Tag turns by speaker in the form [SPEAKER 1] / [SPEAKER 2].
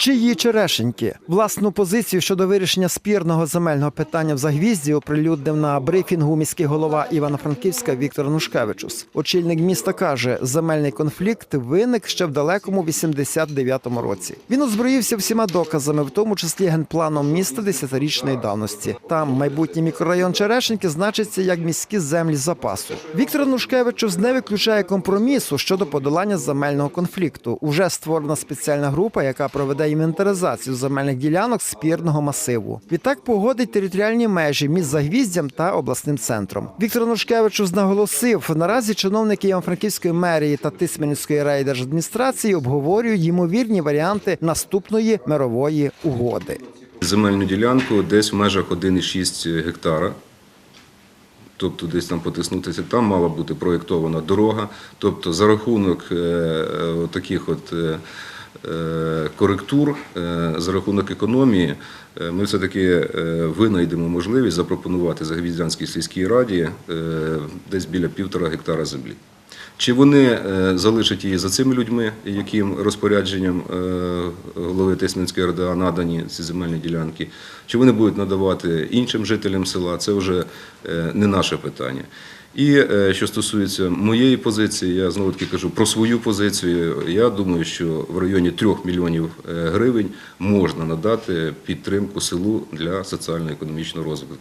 [SPEAKER 1] Чиї черешеньки власну позицію щодо вирішення спірного земельного питання в Загвізді оприлюднив на брифінгу міський голова Івано-Франківська Віктор Нушкевичус. Очільник міста каже, земельний конфлікт виник ще в далекому 89-му році. Він озброївся всіма доказами, в тому числі генпланом міста десятирічної давності. Там майбутній мікрорайон Черешеньки значиться як міські землі запасу. Віктор Нушкевичус не виключає компромісу щодо подолання земельного конфлікту. Уже створена спеціальна група, яка проведе інвентаризацію земельних ділянок спірного масиву. Відтак погодить територіальні межі між Загвіздям та обласним центром. Віктор Нушкевичус наголосив, наразі чиновники Івано-Франківської мерії та Тисменівської райдержадміністрації обговорюють ймовірні варіанти наступної мирової угоди.
[SPEAKER 2] Земельну ділянку десь в межах 1,6 гектара. Тобто десь там потиснутися, там мала бути проєктована дорога. Тобто за рахунок е, е, таких от е, коректур, е, за рахунок економії, е, ми все-таки е, винайдемо можливість запропонувати Загвіздянській сільській раді е, десь біля півтора гектара землі. Чи вони е, залишать її за цими людьми, яким розпорядженням е, голови Тисменської РДА надані ці земельні ділянки, чи вони будуть надавати іншим жителям села, це вже е, не наше питання. І е, що стосується моєї позиції, я знову таки кажу про свою позицію. Я думаю, що в районі 3 мільйонів е, гривень можна надати підтримку селу для соціально-економічного розвитку.